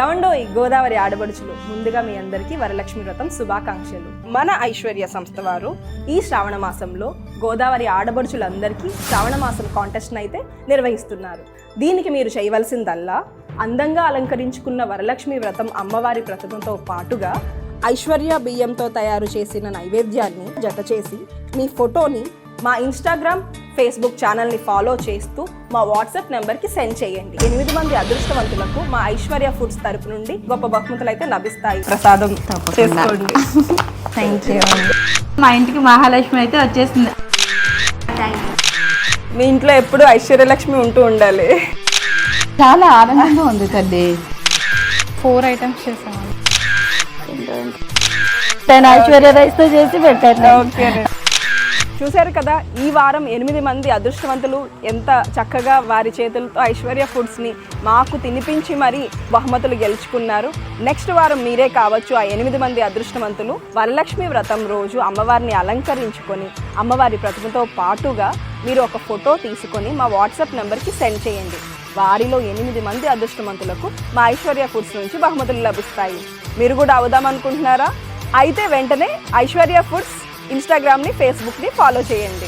ఏమండో ఈ గోదావరి ఆడబడుచులు ముందుగా మీ అందరికీ వరలక్ష్మి వ్రతం శుభాకాంక్షలు. మన ఐశ్వర్య సంస్థ వారు ఈ శ్రావణ మాసంలో గోదావరి ఆడబడుచులందరికీ శ్రావణ మాసం కాంటెస్ట్ని అయితే నిర్వహిస్తున్నారు. దీనికి మీరు చేయవలసిందల్లా అందంగా అలంకరించుకున్న వరలక్ష్మి వ్రతం అమ్మవారి ప్రతిమతో పాటుగా ఐశ్వర్య బియ్యంతో తయారు చేసిన నైవేద్యాన్ని జత చేసి మీ ఫోటోని మా ఇన్స్టాగ్రామ్ ఫేస్బుక్ ఛానల్ని ఫాలో చేస్తూ మా వాట్సాప్ నెంబర్కి సెండ్ చేయండి. ఎనిమిది మంది అదృష్టవంతులకు మా ఐశ్వర్య ఫుడ్స్ తరపు నుండి గొప్ప బహుమతులు అయితే లభిస్తాయి. ప్రసాదం చేసుకోండి. థ్యాంక్ యూ మా ఇంటికి మహాలక్ష్మి అయితే వచ్చేసింది. మీ ఇంట్లో ఎప్పుడు ఐశ్వర్యలక్ష్మి ఉంటూ ఉండాలి. చాలా ఆనందంగా ఉంది తల్లి. ఫోర్ ఐటమ్స్ చేసాము. నేను ఐశ్వర్య రైస్తో చేసి పెట్టాను చూశారు కదా ఈ వారం ఎనిమిది మంది అదృష్టవంతులు ఎంత చక్కగా వారి చేతులతో ఐశ్వర్య ఫుడ్స్ని మాకు తినిపించి మరీ బహుమతులు గెలుచుకున్నారు. నెక్స్ట్ వారం మీరే కావచ్చు ఆ ఎనిమిది మంది అదృష్టవంతులు. వరలక్ష్మి వ్రతం రోజు అమ్మవారిని అలంకరించుకొని అమ్మవారి ప్రతిమతో పాటుగా మీరు ఒక ఫోటో తీసుకొని మా వాట్సాప్ నెంబర్కి సెండ్ చేయండి. వారిలో ఎనిమిది మంది అదృష్టవంతులకు మా ఐశ్వర్య ఫుడ్స్ నుంచి బహుమతులు లభిస్తాయి. మీరు కూడా అవుదాం అనుకుంటున్నారా అయితే వెంటనే ఐశ్వర్య ఫుడ్స్ ఇన్స్టాగ్రామ్ని ఫేస్బుక్ని ఫాలో చేయండి.